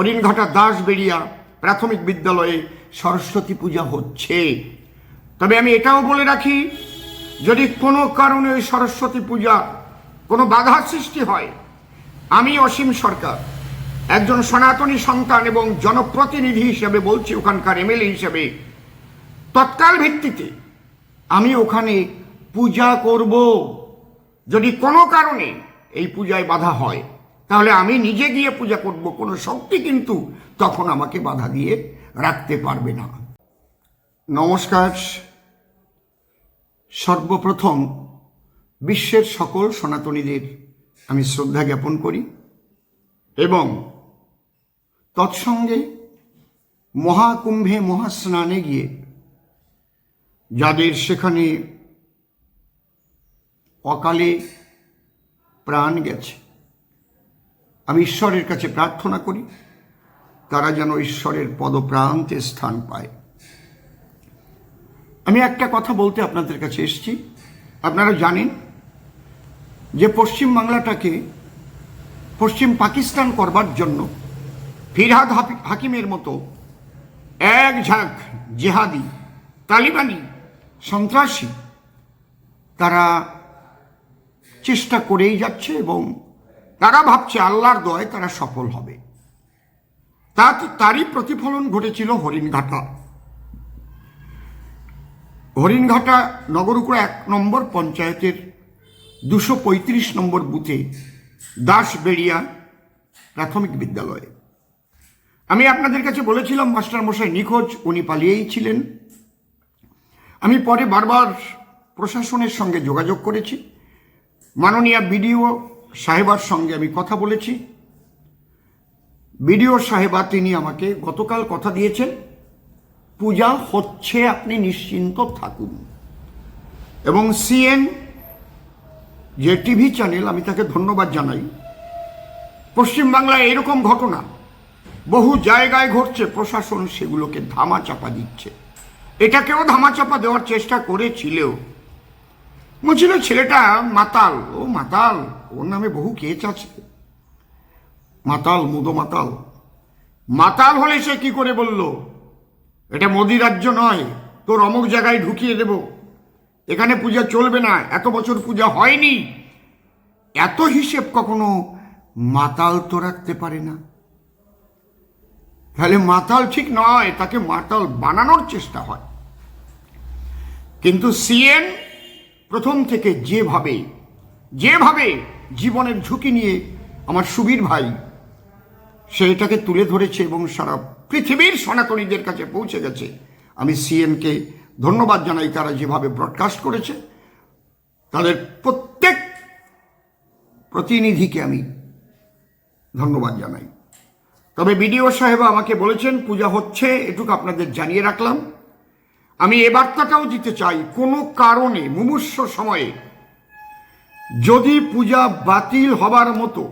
হরিণঘাটা দাস বেরিয়া প্রাথমিক বিদ্যালয়ে সরস্বতী পূজা হচ্ছে। তবে আমি এটাও বলে রাখি, যদি কোনো কারণে ওই সরস্বতী পূজা কোনো বাধা সৃষ্টি হয়, আমি অসীম সরকার। একজন সনাতনী সন্তান এবং জনপ্রতিনিধি হিসেবে বলছি ওখানকার এমএলএ হিসেবে, তৎকাল ভিত্তিতে আমি ওখানে পূজা করব। যদি কোনো কারণে এই পূজায় বাধা হয় তাহলে আমি নিজে গিয়ে পূজা করব, কোনো শক্তি কিন্তু তখন আমাকে বাধা দিয়ে রাখতে পারবে না। নমস্কার। সর্বপ্রথম বিশ্বের সকল সনাতনীদের আমি শ্রদ্ধা জ্ঞাপন করি এবং তৎসঙ্গে মহাকুম্ভে মহাস্নানে গিয়ে যাদের সেখানে অকালে প্রাণ গেছে। আমি ঈশ্বরের কাছে প্রার্থনা করি, তারা যেন ঈশ্বরের পদপ্রান্তে স্থান পায়। আমি একটা কথা বলতে আপনাদের কাছে এসেছি। আপনারা জানেন যে পশ্চিম বাংলাটাকে পশ্চিম পাকিস্তান করবার জন্য ফিরহাদ হাকিমের মতো এক ঝাঁক জেহাদি, তালিবানি সন্ত্রাসী তারা চেষ্টা করেই যাচ্ছে এবং তারা ভাবছে আল্লাহর দয় তারা সফল হবে। তা তারই প্রতিফলন ঘটেছিল হরিণঘাটা। হরিণঘাটা নগরুকুড়া এক নম্বর পঞ্চায়েতের দুশো পঁয়ত্রিশ নম্বর বুথে দাসবেড়িয়া প্রাথমিক বিদ্যালয়ে। আমি আপনাদের কাছে বলেছিলাম, মাস্টার মশাই নিখোঁজ, উনি পালিয়েই ছিলেন। আমি পরে বারবার প্রশাসনের সঙ্গে যোগাযোগ করেছি। মাননীয় বিডিও সাহেবার সঙ্গে আমি কথা বলেছি। বিডিও সাহেবা তিনি আমাকে গতকাল কথা দিয়েছেন, পূজা হচ্ছে, আপনি নিশ্চিন্ত থাকুন। এবং সিএন যে টিভি চ্যানেল, আমি তাকে ধন্যবাদ জানাই। পশ্চিমবাংলায় এরকম ঘটনা, বহু জায়গায় ঘটছে, প্রশাসন সেগুলোকে ধামা চাপা দিচ্ছে। এটাকেও ধামা চাপা দেওয়ার চেষ্টা করেছিলেও বলছিল ছেলেটা মাতাল, ও মাতাল, ওর নামে বহু কেচ আছে। মাতাল, মুদো মাতাল। মাতাল হলে সে কি করে বলল? এটা মোদি রাজ্য নয়, তোর অমুক জায়গায় ঢুকিয়ে দেব। এখানে পূজা চলবে না, এত বছর পূজা হয়নি। এত হিসেব কখনো মাতাল তো রাখতে পারে না। তাহলে মাতাল ঠিক নয়, তাকে মাতাল বানানোর চেষ্টা হয়। কিন্তু সিএন প্রথম থেকে যেভাবে যেভাবে জীবনের ঝুঁকি নিয়ে আমার সুবীর ভাই সে এটাকে তুলে ধরেছে এবং সারা পৃথিবীর সনাতনীদের কাছে পৌঁছে গেছে, আমি সিএনকে ধন্যবাদ জানাই তারা যেভাবে ব্রডকাস্ট করেছে। তাদের প্রত্যেক প্রতিনিধিকে আমি ধন্যবাদ জানাই। তবে বিডিও সাহেব আমাকে বলেছেন, পূজা হচ্ছে, এটুকু আপনাদের জানিয়ে রাখলাম। আমি এ বার্তাটাও দিতে চাই, কোনো কারণে, মুমূর্ষ সময়ে। যদি পূজা বাতিল হবার মতো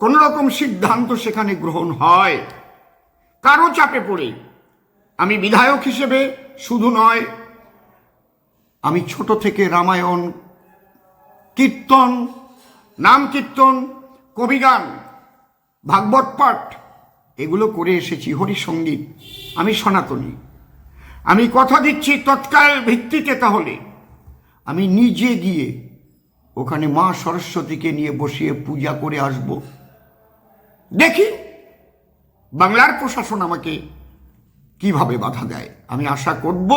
কোন রকম সিদ্ধান্ত সেখানে গ্রহণ হয়, কারও চাপে পড়ে, আমি বিধায়ক হিসেবে শুধু নয়, আমি ছোট থেকে রামায়ণ, কীর্তন, নাম কীর্তন, কবিগান, ভাগবত পাঠ, এগুলো করে এসেছি, হরিসঙ্গীত, আমি সনাতনী। আমি কথা দিচ্ছি তৎকাল ভিত্তিতে তাহলে। আমি নিজে গিয়ে ওখানে মা সরস্বতীকে নিয়ে বসিয়ে পূজা করে আসব। দেখি বাংলার প্রশাসন আমাকে কীভাবে বাধা দেয়। আমি আশা করব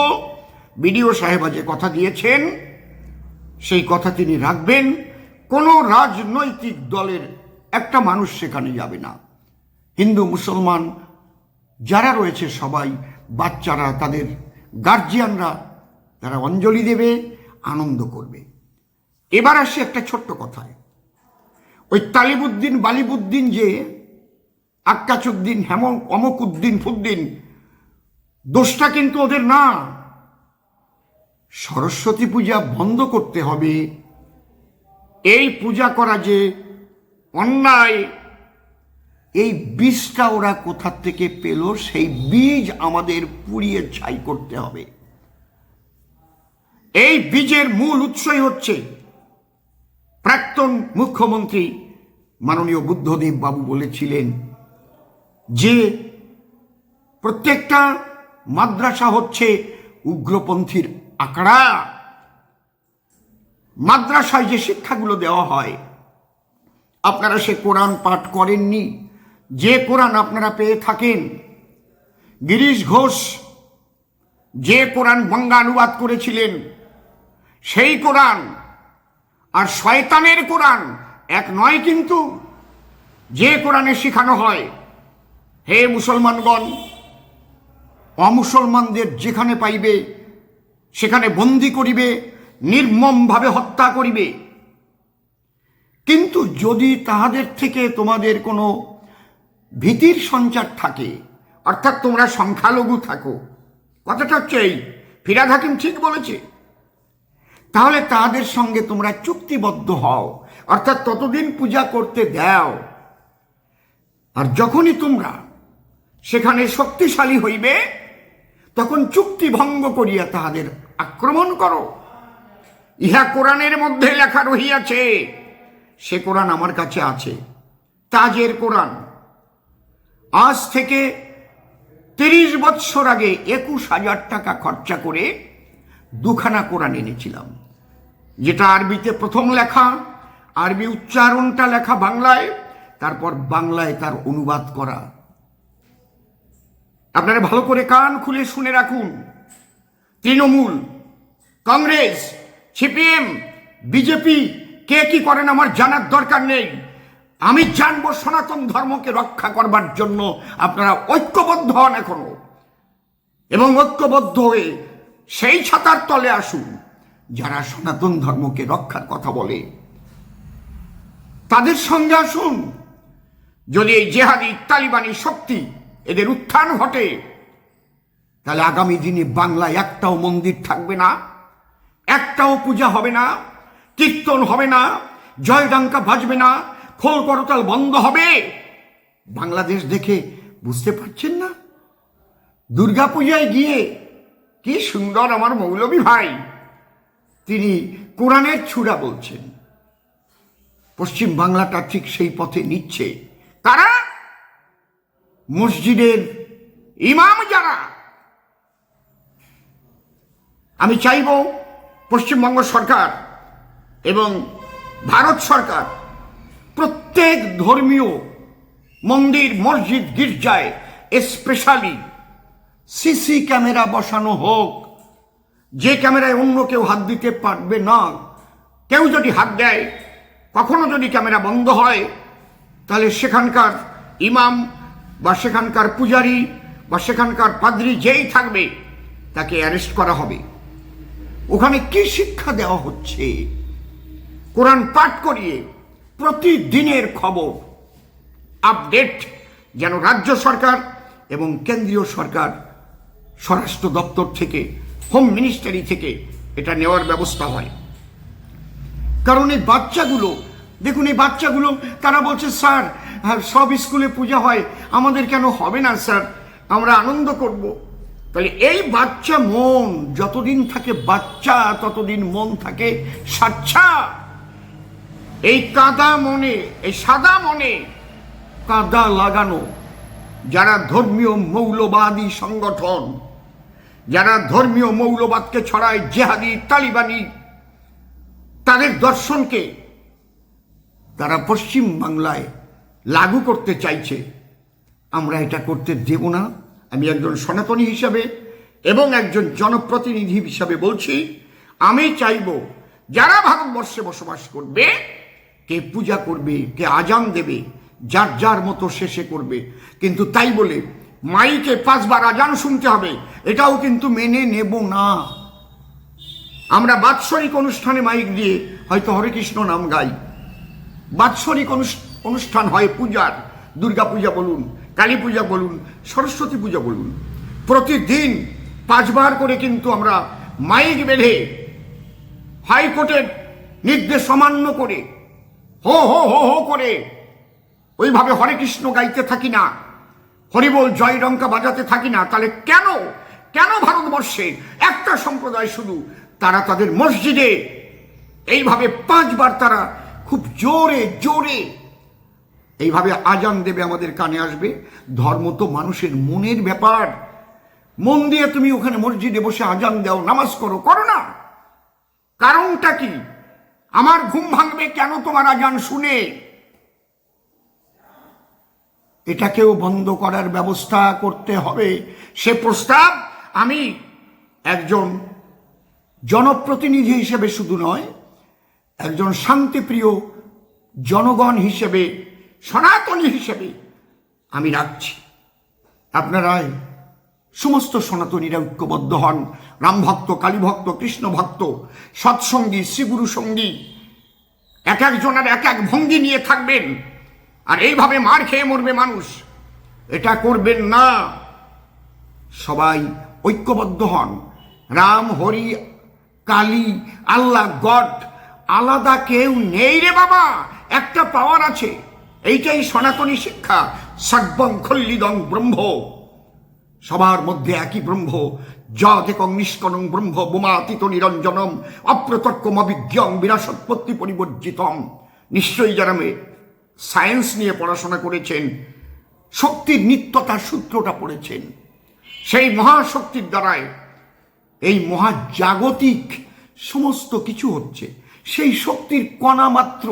বিডিও সাহেবা যে কথা দিয়েছেন, সেই কথা তিনি রাখবেন। কোনো রাজনৈতিক দলের একটা মানুষ সেখানে যাবে না। হিন্দু, মুসলমান যারা রয়েছে সবাই বাচ্চারা, তাদের গার্জিয়ানরা তারা অঞ্জলি দেবে, আনন্দ করবে। এবার আসি একটা ছোট্ট কথায়। ওই তালিবুদ্দিন, বালিবুদ্দিন যে, আক্কাচুদ্দিন হেমন অমকুদ্দিন, ফুদ্দিন, দোষটা কিন্তু ওদের না। সরস্বতী পূজা বন্ধ করতে হবে। এই পূজা করা যে অন্যায় এই বীজটা ওরা কোথার থেকে পেল? সেই বীজ আমাদের পুড়িয়ে ছাই করতে হবে। এই বীজের মূল উৎসই হচ্ছে প্রাক্তন মুখ্যমন্ত্রী মাননীয় বুদ্ধদেব বাবু বলেছিলেন যে প্রত্যেকটা মাদ্রাসা হচ্ছে উগ্রপন্থীর আঁকড়া। মাদ্রাসায় যে শিক্ষাগুলো দেওয়া হয়, আপনারা সে কোরআন পাঠ করেননি। যে কোরআন আপনারা পেয়ে থাকেন, গিরিশ ঘোষ যে কোরআন বঙ্গা অনুবাদ করেছিলেন, সেই কোরআন আর শয়তানের কোরআন এক নয় কিন্তু যে কোরআনে শেখানো হয়, হে মুসলমানগণ, অমুসলমানদের যেখানে পাইবে, সেখানে বন্দি করিবে, নির্মমভাবে হত্যা করিবে। কিন্তু যদি তাহাদের থেকে তোমাদের কোনো ভীতির সঞ্চার থাকে, অর্থাৎ তোমরা সংখ্যালঘু থাকো। কথাটা হচ্ছে এই, ফিরাদ হাকিম ঠিক বলেছে। তাহলে তাদের সঙ্গে তোমরা চুক্তিবদ্ধ হও, অর্থাৎ ততদিন পূজা করতে দাও। আর যখনই তোমরা সেখানে শক্তিশালী হইবে, তখন চুক্তি ভঙ্গ করিয়া তাহাদের আক্রমণ করো। ইহা কোরআনের মধ্যে লেখা রহিয়াছে, সে কোরআন আমার কাছে আছে, তাজের কোরআন। আজ থেকে তিরিশ বৎসর আগে একুশ হাজার টাকা খরচা করে দুখানা কোরআন এনেছিলাম। যেটা আরবিতে প্রথম লেখা, আরবি উচ্চারণটা লেখা বাংলায়, তারপর বাংলায় তার অনুবাদ করা। আপনারা ভালো করে কান খুলে শুনে রাখুন। তৃণমূল, কংগ্রেস, সিপিএম, বিজেপি, কে কি করেন আমার জানার দরকার নেই। আমি জানব সনাতন ধর্মকে রক্ষা করবার জন্য। আপনারা ঐক্যবদ্ধ হন এখনও। এবং ঐক্যবদ্ধ হয়ে সেই ছাতার তলে আসুন, যারা সনাতন ধর্মকে রক্ষার কথা বলে। তাদের সঙ্গে আসুন। যদি এই জেহাদি তালিবানি শক্তি এদের উত্থান ঘটে, তাহলে আগামী দিনে বাংলায় একটাও মন্দির থাকবে না, একটাও পূজা হবে না, কীর্তন হবে না জয়ডাঙ্কা বাজবে না খোল করতাল বন্ধ হবে। বাংলাদেশ দেখে বুঝতে পারছেন না? দুর্গা পূজায় গিয়ে কি সুন্দর আমার মৌলবী ভাই। তিনি কোরআনের ছুড়া বলছেন। পশ্চিম বাংলাটা ঠিক সেই পথে নিচ্ছে। তারা মসজিদের ইমাম যারা। আমি চাইব পশ্চিমবঙ্গ সরকার এবং ভারত সরকার প্রত্যেক ধর্মীয় মন্দির, মসজিদ, গির্জায় স্পেশালি সিসি ক্যামেরা বসানো হোক। যে ক্যামেরায় অন্য কেউ হাত দিতে পারবে না। কেউ যদি হাত দেয়, কখনো যদি ক্যামেরা বন্ধ হয়, তাহলে সেখানকার ইমাম বা সেখানকার পূজারি বা সেখানকার পাদ্রি যেই থাকবে, তাকে অ্যারেস্ট করা হবে। ওখানে কি শিক্ষা দেওয়া হচ্ছে? কোরআন পাঠ করিয়ে প্রতিদিনের খবর আপডেট যেন রাজ্য সরকার এবং কেন্দ্রীয় সরকার স্বরাষ্ট্র দপ্তর থেকে হোম মিনিস্টারি থেকে এটা নেওয়ার ব্যবস্থা হয়। কারণ এই বাচ্চাগুলো দেখুন এই বাচ্চাগুলো তারা বলছে স্যার হ্যাঁ, সব স্কুলে পূজা হয় আমাদের কেন হবে না স্যার? আমরা আনন্দ করব। তাহলে এই বাচ্চা মন যতদিন থাকে বাচ্চা ততদিন মন থাকে সাচ্ছা এই কাদা মনে, এই সাদা মনে কাদা লাগানো। যারা ধর্মীয় মৌলবাদী সংগঠন, যারা ধর্মীয় মৌলবাদকে ছড়ায় জেহাদি, তালিবানি, তাদের দর্শনকে তারা পশ্চিম বাংলায় লাগু করতে চাইছে। আমরা এটা করতে দেব না। আমি একজন সনাতনী হিসাবে এবং একজন জনপ্রতিনিধি হিসাবে বলছি, আমি চাইব যারা ভারতবর্ষে বসবাস করবে কে পূজা করবে, কে আজান দেবে, যার যার মতো শেষে করবে। কিন্তু তাই বলে মাইকে পাঁচবার আজান শুনতে হবে, এটাও কিন্তু মেনে নেব না। আমরা বাৎসরিক অনুষ্ঠানে মাইক দিয়ে হয়তো হরে কৃষ্ণ নাম গাই। বাৎসরিক অনুষ- অনুষ্ঠান হয় পূজার, দুর্গা পূজা বলুন, কালী পূজা বলুন, সরস্বতী পূজা বলুন। প্রতিদিন পাঁচবার করে কিন্তু আমরা মাইক বেঁধে হাইকোর্টের নির্দেশ অমান্য করে হো হো হো হো করে। ওইভাবে হরে কৃষ্ণ গাইতে থাকি না। হরিবোল জয় রঙ্কা বাজাতে থাকি না। তাহলে কেন? কেন ভারতবর্ষে একটা সম্প্রদায় শুধু তারা তাদের মসজিদে? এইভাবে পাঁচবার তারা খুব জোরে জোরে এইভাবে আজান দেবে আমাদের কানে আসবে। ধর্ম তো মানুষের মনের ব্যাপার। মন দিয়ে তুমি ওখানে মসজিদে বসে আজান দাও, নামাজ করো করো না। কারণটা কি? আমার ঘুম ভাঙবে কেন তোমার আজান শুনে? এটাকেও বন্ধ করার ব্যবস্থা করতে হবে। সে প্রস্তাব আমি একজন জনপ্রতিনিধি হিসেবে শুধু নয়, একজন শান্তিপ্রিয় জনগণ হিসেবে, সনাতনী হিসেবে আমি রাখছি। আপনারা সমস্ত সনাতনীরা ঐক্যবদ্ধ হন। রামভক্ত, কালীভক্ত কৃষ্ণ ভক্ত সৎসঙ্গী, শ্রীগুরু সঙ্গী, এক একজনের এক এক ভঙ্গি নিয়ে থাকবেন। আর এইভাবে মার খেয়ে মরবে মানুষ। এটা করবেন না। সবাই ঐক্যবদ্ধ হন। রাম, হরি, কালী, আল্লাহ, গড, আলাদা কেউ নেই রে বাবা। একটা পাওয়ার আছে। এইটাই সনাতনী শিক্ষা। সর্বং খল্লিদং ব্রহ্ম। সবার মধ্যে একই ব্রহ্ম যদেকং নিষ্কণং ব্রহ্ম বোমাতীত নিরঞ্জনম অপ্রতর্কম অভিজ্ঞং বিরাসৎপত্তি পরিবর্জিতম। নিশ্চয়ই যারা সায়েন্স নিয়ে পড়াশোনা করেছেন, শক্তির নিত্যতার সূত্রটা পড়েছেন। সেই মহাশক্তির দ্বারায় এই মহাজাগতিক সমস্ত কিছু হচ্ছে। সেই শক্তির কণা মাত্র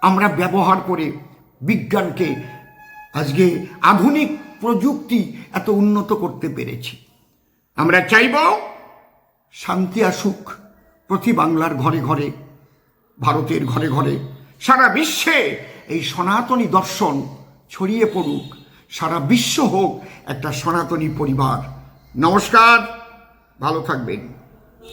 আমরা ব্যবহার করে বিজ্ঞানকে আজকে আধুনিক প্রযুক্তি এত উন্নত করতে পেরেছি। আমরা চাইব শান্তি আসুক প্রতি বাংলার ঘরে ঘরে, ভারতের ঘরে ঘরে। সারা বিশ্বে এই সনাতনী দর্শন ছড়িয়ে পড়ুক, সারা বিশ্ব হোক একটা সনাতনী পরিবার। নমস্কার, ভালো থাকবেন।